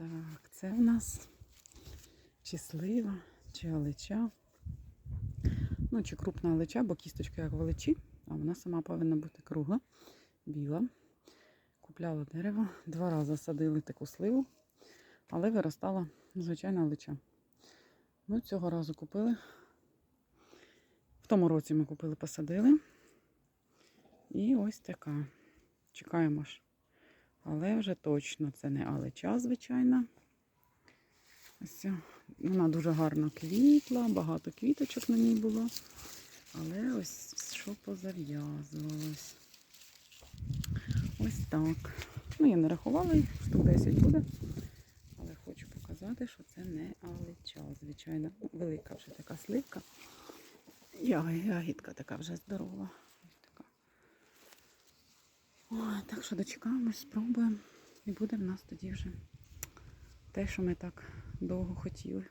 Так, це в нас чи слива, чи алеча. Ну, чи крупна алеча, бо кісточка як в алечі, а вона сама повинна бути кругла, біла. Купляла дерево, два рази садили таку сливу, але виростала звичайна алеча. Ну, цього разу купили. В тому році ми купили, посадили. І ось така. Чекаємо ж. Але вже точно це не алеча, звичайна. Ось вона дуже гарно квітла, багато квіточок на ній було. Але ось що позав'язувалось. Ось так. Ну, я не рахувала їх, штук 10 буде. Але хочу показати, що це не алеча, звичайно. Велика вже така сливка. Ягідка така вже здорова. Ой, так що дочекаємось, спробуємо. І буде в нас тоді вже те, що ми так довго хотіли.